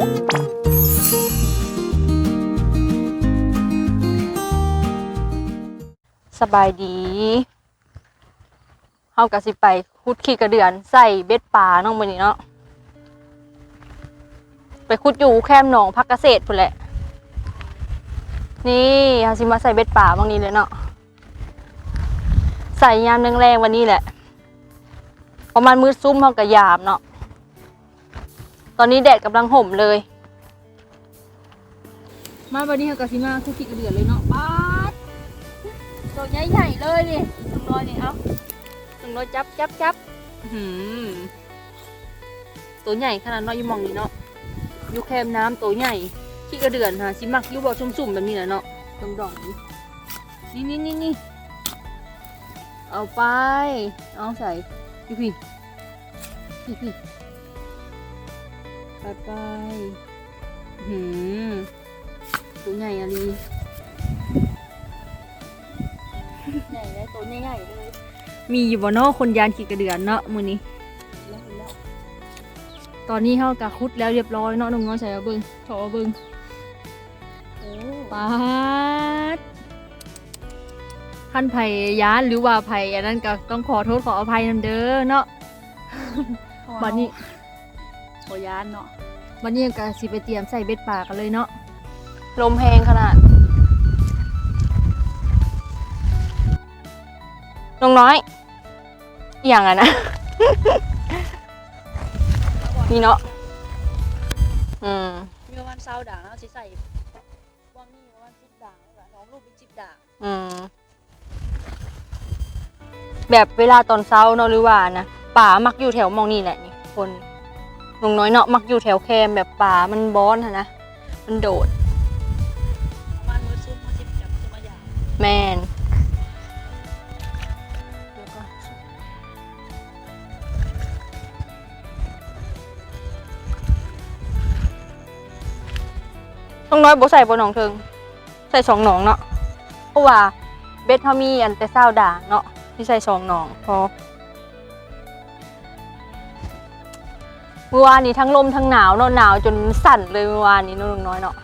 สบายดีเฮากะสิไปขุดขี้กระเดือนใส่เบ็ดปลาน้องมื้อนี้เนาะ ไปขุดอยู่แคมหนองพักเกษตรพุ่นแหละ นี่เฮาสิมาใส่เบ็ดป่าบางนี้เลยเนาะ ใส่ยามแรงๆวันนี้แหละ ประมาณมืดซุ่มเฮาก็ยามเนาะ ตอนนี้แดดกำลังห่มเลย มาวันนี้เฮาก็สิมาขุดขี้กระเดือนเลยเนาะป๊าดตัวใหญ่ๆเลยดิตรงน้อยนี่เอาตรงน้อยจับจับจับอื้อหือตัวใหญ่ขนาดน้อยอยู่หมองนี้เนาะอยู่แคมน้ำตัวใหญ่ขี้กระเดือนฮะสิมักอยู่บ่สุ่มๆแบบนี้แหละเนาะตรงดองนี้นี่นี่นี่นี่เอาไป เอาใส่พี่พี่พี่พี่ ไปไปอื้อหือตัวใหญ่อะลีใหญ่เลยตัวใหญ่ๆเลยมีอยู่บ่เนาะคนยานขี่กระเดือนเนาะมื้อนี้ ตอนนี้เฮากะคุดแล้วเรียบร้อยเนาะน้องน้อยใส่เอาเบิ่งขอเอาเบิ่งโอ้ปาดท่านไผยานหรือว่าไผอันนั้นก็ต้องขอโทษขออภัยนำเด้อเนาะบัดนี้ โอยานเนาะบัดนี้ก็สิไปเตรียมใส่เบ็ดปลากันเลยเนาะลมแหงขนาดน้องน้อยอหย่างอะนะ นี่เนาะอืมมีประมาณเศร้าด่างแล้วสิใส่ว่างนี่ประมาณสิบด่างแล้วก็น้องลูกเป็นสิบด่างอืมแบบเวลาตอนเช้าเนาะหรือว่านะป่ามักอยู่แถวหมองนี่แหละนี่คน ลุงน้อยเนาะมักอยู่แถวแคมแบบป่ามันบอนอะนะมันโดดประมาณมือซุ่มาสิบจับจะมาอย่างแมนเดี๋ยวก่อนลุงน้อยบ่ใส่บ่หนองเทิง ใส่สองหนองเนาะเพราะว่าเบ็ดเขามีอันแต่เศร้าด่างเนาะที่ใส่สองหนองพอ เมื่อวานนี้ทั้งลมทั้งหนาวเนาะหนาวจนสั่นเลยเมื่อวานนี้น้องน้อยเนาะ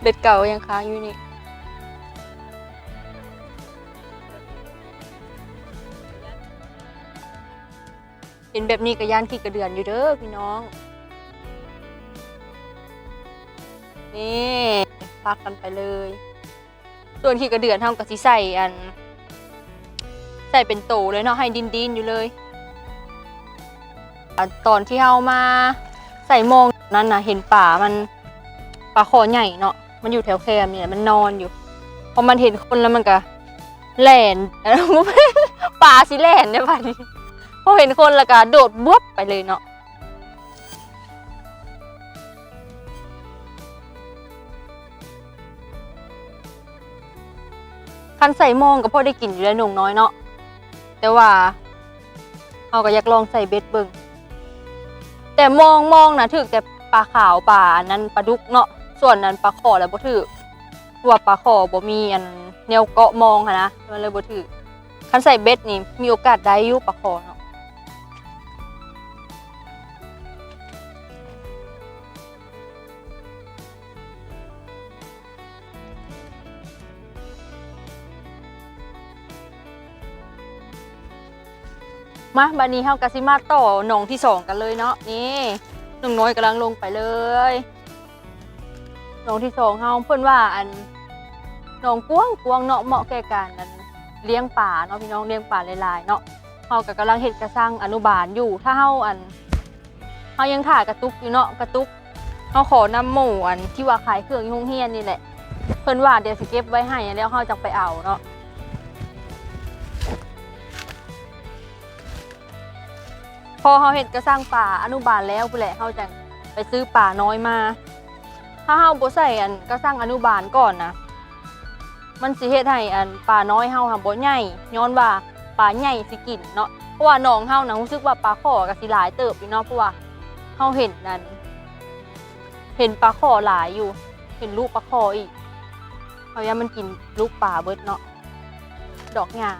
เบ็ดเก่ายังค้างอยู่นี่เห็นแบบนี้ก็ย่านขี้กระเดือนอยู่เด้อพี่น้อง นี่พักกันไปเลย ส่วนขี้กระเดือนเท่ากับสิใส่อัน ใส่เป็นโตเลยเนาะให้ดินดินอยู่เลยตอนที่เฮามาใส่มองนั้นนะเห็นป่ามันป่าคอใหญ่เนาะมันอยู่แถวแคมเนี่ยมันนอนอยู่พอมันเห็นคนแล้วมันก็แหลนป่าสิแหลนเนี่ยป่ะนี้พอเห็นคนและก็โดดบวบไปเลยเนาะ คันใส่มองก็พอได้กินอยู่แล้วหนุ่งน้อยเนาะแต่ว่าเราก็อยากลองใส่เบ็ดเบิงแต่มองมองนะถือแต่ปลาขาวปลาอันนั้นปลาดุกเนาะส่วนนั้นปลาขอแล้วบ่ถือตัวปลาขอบ่มีอันแนวเกาะมองค่ะนะมันเลยบ่ถือคันใส่เบ็ดนี่มีโอกาสได้อยู่ปลาขอเนาะ มาบันนี้เฮากะสิมาต่อหนองที่สองกันเลยเนาะนี่หนุ่งน้อยกำลังลงไปเลยหนองที่สองเฮาเพิ่นว่าอันหนองกวางกวางเนาะเหมาะแก่การอันเลี้ยงป่าเนาะพี่น้องเลี้ยงป่าหลายๆเนาะเฮาก็กำลังเฮ็ดกระสังอนุบาลอยู่ถ้าเฮาอันเฮายังถ่ายกระตุกอยู่เนาะกระตุกเฮาขอนำหมู่อันที่ว่าขายเครื่องยู่โรงเรียนนี่แหละเพิ่นว่าเดี๋ยวสิเก็บไว้ให้แล้วเฮาจะไปเอาเนาะ พอเขาเห็นกระสร้างป่าอนุบาลแล้วพู้นแหละเขาจะไปซื้อป่าน้อยมา ถ้าเฮาบ่ใส่อันกระสร้างอนุบาลก่อนนะมันสิเฮ็ดให้อันป่าน้อยเฮาหาบ่ใหญ่ย้อนว่าป่าใหญ่สิกินเนาะเพราะว่าน้องเฮานะรู้สึกว่าปลาขอก็สิหลายเติบอยู่เนาะเพราะว่าเฮาเห็นนั่นเห็นปลาขอหลายอยู่ เห็นลูกปลาขออีกเอายามันกินลูกป่าเบิดเนาะดอกหญ้า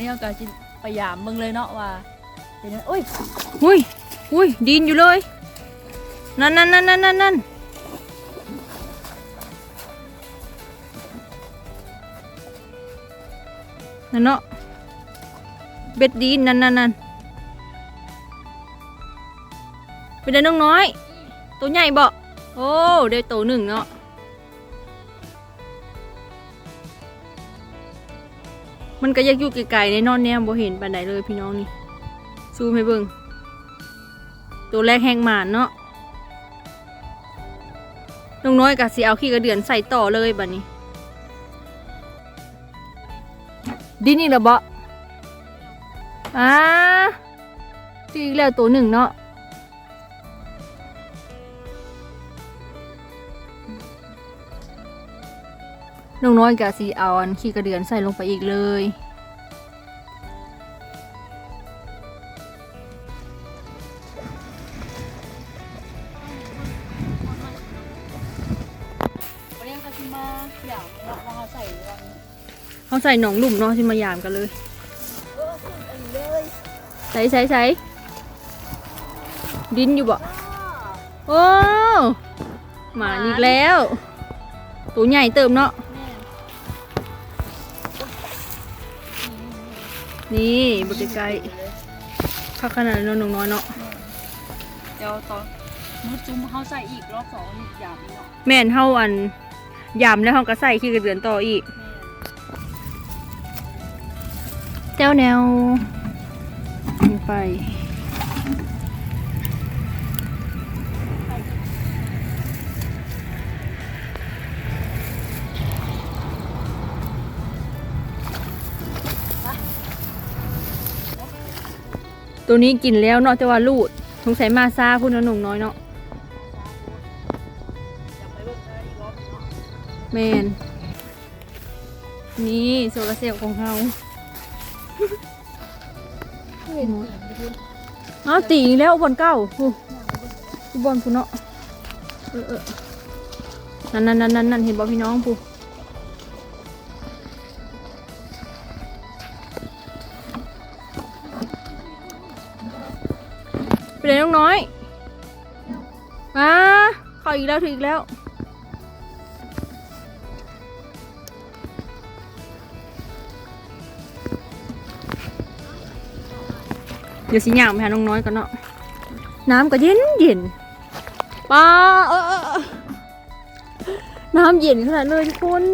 นนี้เราก็จะพยายามเบิ่งเลยเนาะว่าเป็นยังอุ้ยอุ้ยอุ้ยดินอยู่เลย นั่นนั่นนั่นนั่นนั่นนั่นนั่นเนาะเบ็ดดินนั่นนั่นนั่นเป็นได้น้องน้อย ตัวใหญ่บ่โอ้ได้ตัวหนึ่งเนาะ มันก็อยากอยู่ไกลๆในนอนแนมบ่เห็นปานใดเลยพี่น้องนี่ซูมให้เบิ่งตัวแรกแห้งหมานเนาะน้องน้อยกะสิเอาขี้กระเดือนใส่ต่อเลยบัดนี้ ดินอีกแล้วบ่อ่าตีอีกแล้วตัวหนึ่งเนาะ น้องน้อยกะสิเอาอันขี้กระเดือนใส่ลงไปอีกเลย วันนี้เราก็จะมาอยากเนาะว่าเขาใส่วัน เขาใส่หนองหลุมเนาะที่มายามกันเลย เออขึ้นอันเลยใส่ใส่ใส่ดินอยู่บ่ โอ้หมาอีกแล้ว ตัวใหญ่เติมเนาะ นี่บไกลๆข้าขนาดนั้นน้องน้อยเนาะเดี๋ยวตอนมือจุ้มเขาใส่อีกรอบสองอีกอย่างเนาะแม่นเฮาอันยามแล้วเฮาก็ใส่ขี้กระเดือนต่ออีกแม่เจ้าแนวลงไป ตัวนี้กินแล้วเนาะแต่ว่าลูดสงสัยมาซาพุ่นหนุ่มน้อยเนาะเบิ่งอะไรอีกรอบเนาะแมนนี่โซลาร์เซลล์ของเราเอาตีอีกแล้วบอลเก้าผู้บอลผู้เนาะนั่นนั่นนั่นนั่นเห็นบอพี่น้องผู้ ไปเลยน้องน้อยมาเข้าอีกแล้วถึงอีกแล้ว เดี๋ยวสิย่างไปหาน้องน้อยกันเนาะน้ำก็เย็นเย็นปลาเออน้ำเย็นขนาดเลยทุกคน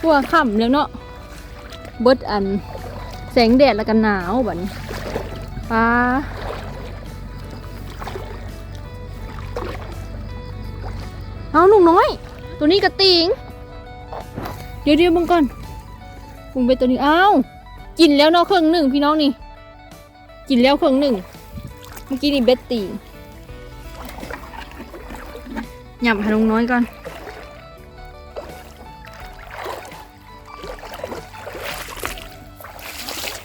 หัวค่ำแล้วเนาะเบิดอัน แสงแดดแล้วกันหนาวบันี้ปลา เอาหนุ่มน้อย ตัวนี้กระติงเดี๋ยวเดี๋ยวมึงก่อนมึงไปตัวนี้อ้าวกินแล้วเนาะครึ่งหนึ่งพี่น้องนี่ กินแล้วครึ่งหนึ่งเมื่อกี้นี่เบ็ดตีหยับให้ลงน้อยก่อน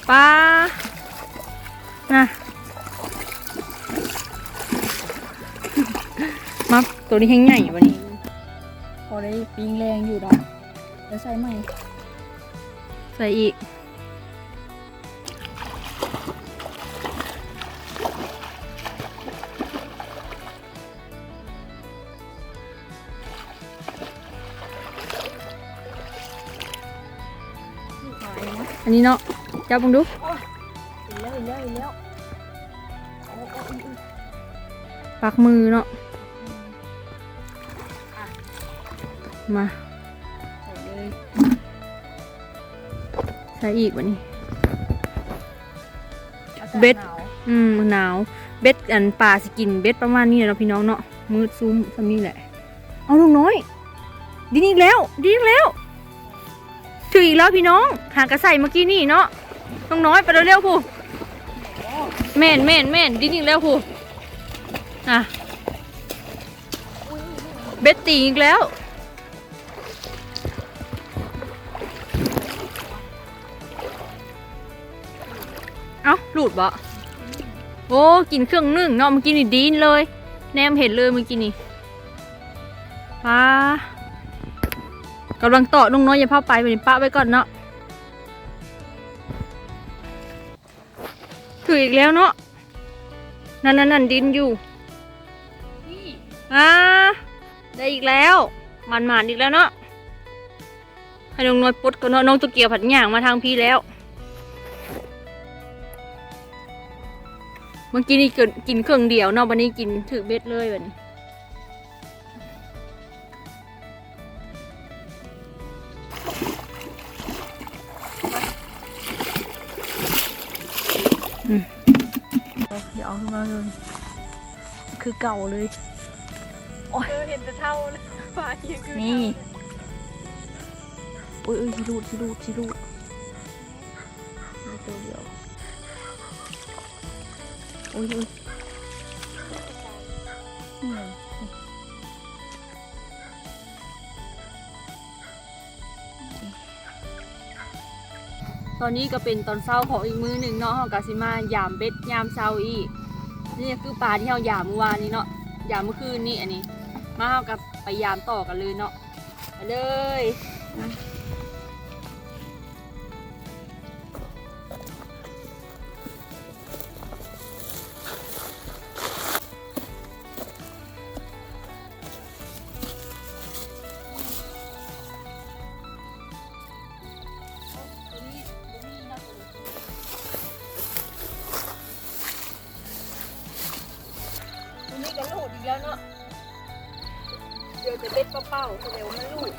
ปลาน่ะมักตัวนี้แห้งใหญ่วันนี้ ได้ปิ้งแรงอยู่เนาะแล้วใส่ใหม่ ใส่อีกลูกหายนะอันนี้เนาะจับมึงดูเห็นแล้วเห็นแล้วเห็นแล้วโอ้โอ้อุ๊ยอุ๊ยปักมือเนาะ มาใส่เลยใส่อีกวันนี้อากาศเบ็ดหนาวอืมหนาว เบ็ดอันป่าสกินเบ็ดประมาณนี้แหละเนาะพี่น้องเนาะมืดซูมทำนี่แหละ เอาลุงน้อยดินอีกแล้วดินอีกแล้วถึงอีกแล้วพี่น้องหากระใส่เมื่อกี้นี่เนาะน้องน้อยไปเร็วๆผู้โอ้แม่นแม่นแม่นดิ้นอีกแล้วผู้อะเบ็ดตีอีกแล้ว เอ้าหลุดบ่โอ้กินเครื่องนึ่งเนาะเมื่อกี้นี่ดีนเลย แนมเห็นเลยเมื่อกี้นี่ป้ากำลังต่อน้องน้อยอย่าพาไปไปป้าไว้ก่อนเนาะถืออีกแล้วเนาะนั่นนั่นนั่นดินอยู่อ่าได้อีกแล้วมันหมานอีกแล้วเนาะให้น้องน้อยปดก่อนเนาะน้องตัวเกียวผัดหยางมาทางพี่แล้ว เมื่อกี้นี่กินกินเครื่องเดียวเนาะวันนี้กินถือเบ็ดเลยวันนี้เดี๋ยวเอาขึ้นมาเลยคือเก่าเลยเออเห็นแต่เท่าเลยปลาเยอะคือนี่อุ้ยอุ้ยชิรูดชิรูดชิรูดมีตัวเดียว อุ้ยอุ้ยตอนนี้ก็เป็นตอนเช้าของอีกมื้อหนึ่งเนาะเฮากาสิมายามเบ็ดยามเช้าอีกนี่คือปลาที่เฮายามเมื่อวานนี้เนาะยามเมื่อคืนนี่อันนี้ มาเฮากับไปยามต่อกันเลยเนาะไปเลย ตัวนี้ก็ลูดอีกแล้วเนาะ เดี๋ยวจะเบ็ดเป้าๆแสดงว่ามันลูด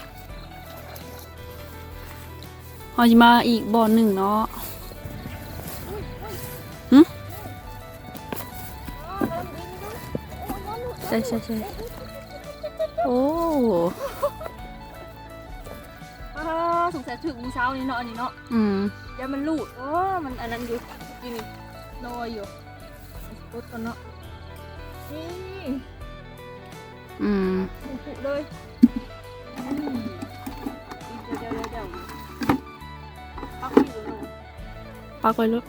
เฮาจะมาอีกบ่อหนึ่งเนาะใช่ใช่ใช่โอ้อ่าสงสัยถึงมื้อเช้านี้เนาะอันนี้เนาะ อืมเดี๋ยวมันลูดโอ้มันอันนั้นอยู่กินลอยอยู่รดก่อนเนาะ นี่อืมผุๆเลยเดี๋ยวเดี๋ยวเดี๋ยวเดี๋ยวปักอยู่เลยปักไว้รถ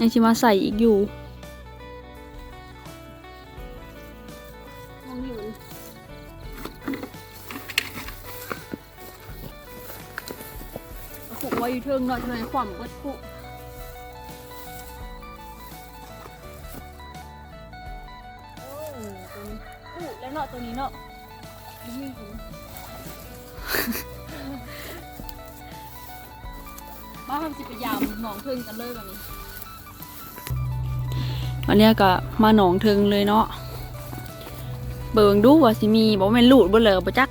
ยังชิมาใส่อีกอยู่มองอยู่เอาผูกไว้อยู่เทิงเนาะจะให้ความเบิดผูก เนาะตัวนี้เนาะนี่หูบ้านทำสิพยายามหนองเทิงกันเลยวันนี้วันเนี้ยก็มาหนองเทิงเลยเนาะ เบิ่งดูว่าสิมีบอกแม่นลูดบ่เหลอบ่จัก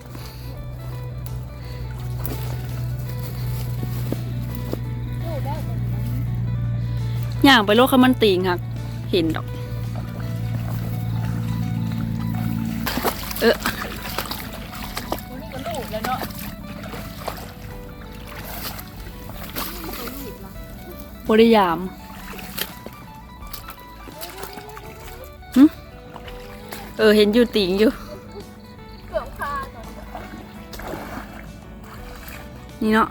ลูกได้แต่มันย่างไปโลกเขามันติงหักเห็นดอก บริยามหึเออเห็นอยู่ติงอยู่เกือบคาตอนนี้นี่เนาะ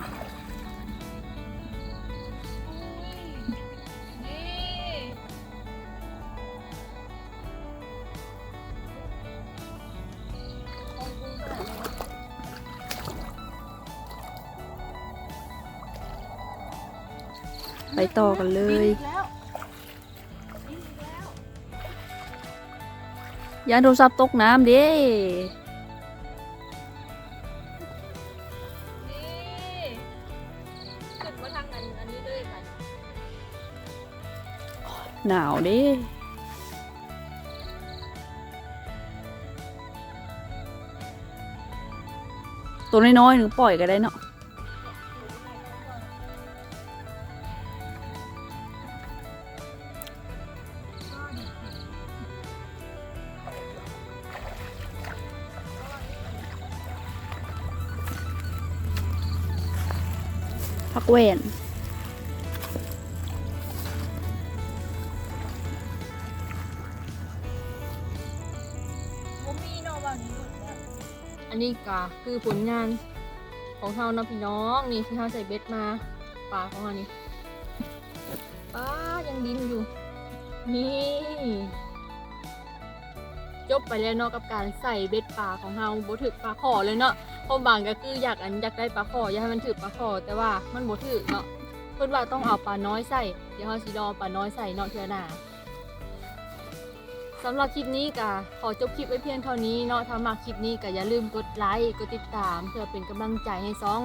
ไปต่อกันเลยอีกแล้วอีกแล้วยานโทรศัพท์ตกน้ำเด้นี่ขึ้นมาทางอันอันนี้เลยค่ะหนาวเด้ตัวน้อยๆหนึ่งปล่อยก็ได้เนาะ กเวนอันนี้ก็คือผลงานของเฮานะพี่น้องนี่ที่เฮาใส่เบ็ดมาปลาของเฮานี่ปลายังดิ้นอยู่ นี่ จบไปแล้วเนาะกับการใส่เบ็ดปลาของเฮาบ่ถึกปลาขอเลยเนาะ เพราะบางก็คืออยากอันอยากได้ปลาขออยากให้มันถึกปลาขอแต่ว่ามันบ่ถึกเนาะเพิ่นว่าต้องเอาปลาน้อยใส่เดี๋ยวเฮาสิลองเอปลาน้อยใส่เนาะเทื่อหน้าสำหรับคลิปนี้ก็ขอจบคลิปไว้เพียงเท่านี้เนาะถ้ามักคลิปนี้ก็อย่าลืมกดไลค์กดติดตาม เพื่อเป็นกำลังใจให้ซอง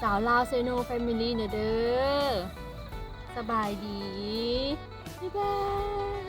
สาวลาวเซโนแฟมิลี่เนเด้อสบายดีบ๊ายบาย